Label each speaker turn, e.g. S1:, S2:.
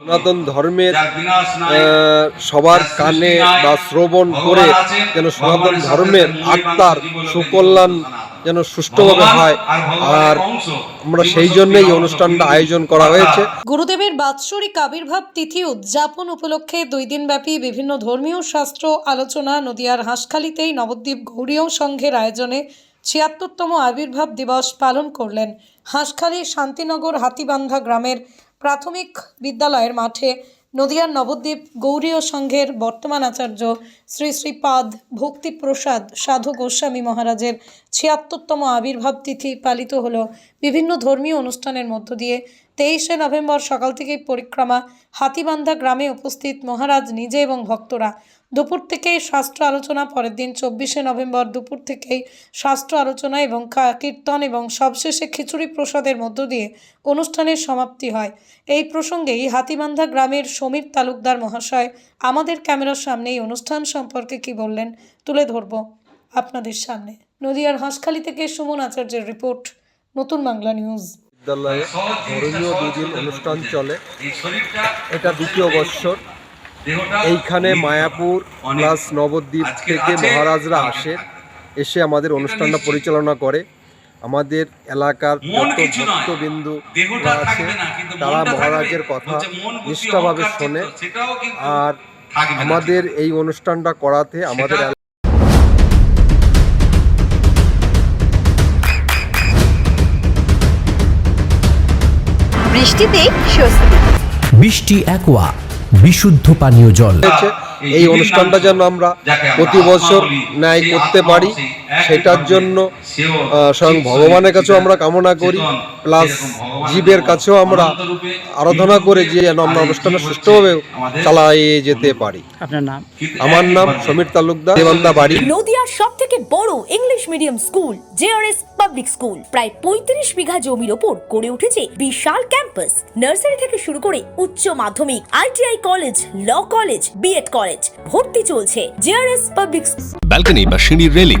S1: সনাতন ধর্মের সবার কানে বা শ্রবণ করে যেন সনাতন ধর্মের আত্মার সুকল্যাণ যেন সুষ্ঠুভাবে হয়।
S2: আর
S1: আমরা সেই জন্যই এই অনুষ্ঠানটা আয়োজন করা হয়েছে।
S3: গুরুদেবের বাৎসরিক আবির্ভাব তিথি উদযাপন উপলক্ষে দুই দিনব্যাপী বিভিন্ন ধর্মীয় শাস্ত্র আলোচনা নদিয়ার হাঁসখালিতেই নবদ্বীপ গৌরীয় সংঘের আয়োজনে ছিয়াত্তরতম আবির্ভাব দিবস পালন করলেন হাঁসখালি শান্তিনগর হাতিবান্ধা গ্রামের প্রাথমিক বিদ্যালয়ের মাঠে নদিয়ার নবদ্বীপ গৌরীয় সংঘের বর্তমান আচার্য শ্রী শ্রীপাদ ভক্তিপ্রসাদ সাধু গোস্বামী মহারাজের ছিয়াত্তরতম আবির্ভাব তিথি পালিত হলো বিভিন্ন ধর্মীয় অনুষ্ঠানের মধ্য দিয়ে। তেইশে নভেম্বর সকাল থেকেই পরিক্রমা হাতিবান্ধা গ্রামে উপস্থিত মহারাজ নিজে এবং ভক্তরা। দুপুর থেকেই শাস্ত্র আলোচনা, পরের দিন চব্বিশে নভেম্বর দুপুর থেকেই শাস্ত্র আলোচনা এবং কীর্তন এবং সবশেষে খিচুড়ি প্রসাদের মধ্য দিয়ে অনুষ্ঠানের সমাপ্তি হয়। এই প্রসঙ্গেই হাতিবান্ধা গ্রামের সমীর তালুকদার মহাশয়, আমাদের ক্যামেরার সামনে এই অনুষ্ঠান সম্পর্কে কি বললেন তুলে ধরব আপনাদের সামনে। নদিয়ার হাঁসখালি থেকে সুমন আচার্যের রিপোর্ট নতুন বাংলা নিউজ।
S1: বিদ্যালয়ে ধর্মীয় দুদিন অনুষ্ঠান চলে। এটা দ্বিতীয় বৎসর। এইখানে মায়াপুর প্লাস নবদ্বীপ থেকে মহারাজরা আসে এসে আমাদের অনুষ্ঠানটা পরিচালনা করে। আমাদের এলাকার যত ভক্তবিন্দু আছে
S2: থাকবে না কিন্তু
S1: তারা মহারাজের কথা নিষ্ঠাভাবে শোনে। আর। আমাদের এই অনুষ্ঠানটা করাতে আমাদের
S4: বৃষ্টিতে স্বস্তি।
S5: বৃষ্টি অ্যাকোয়া বিশুদ্ধ পানীয় জল।
S1: এই অনুষ্ঠানটা যেন আমরা প্রতি বছর ন্যায় করতে পারি। সেটার জন্য স্বয়ং ভগবানের কাছেও আমরা কামনা করি প্লাস জীবের কাছেও আমরা আরাধনা করে যে যেন আমরা অনুষ্ঠানটা সুষ্ঠুভাবে চালিয়ে যেতে পারি।
S6: আপনার নাম?
S1: আমার নাম সমীর তালুকদার দেবান্দা বাড়ি।
S7: নদিয়ার সব থেকে বড় English medium school JRS public school. প্রায় পঁয়ত্রিশ বিঘা জমির ওপর গড়ে উঠেছে বিশাল ক্যাম্পাস। নার্সারি থেকে শুরু করে উচ্চ মাধ্যমিক ITI college law college BEd college ভর্তি চলছে জেআরএস পাবলিক
S8: ব্যালকনি বা সিঁড়ির রেলিং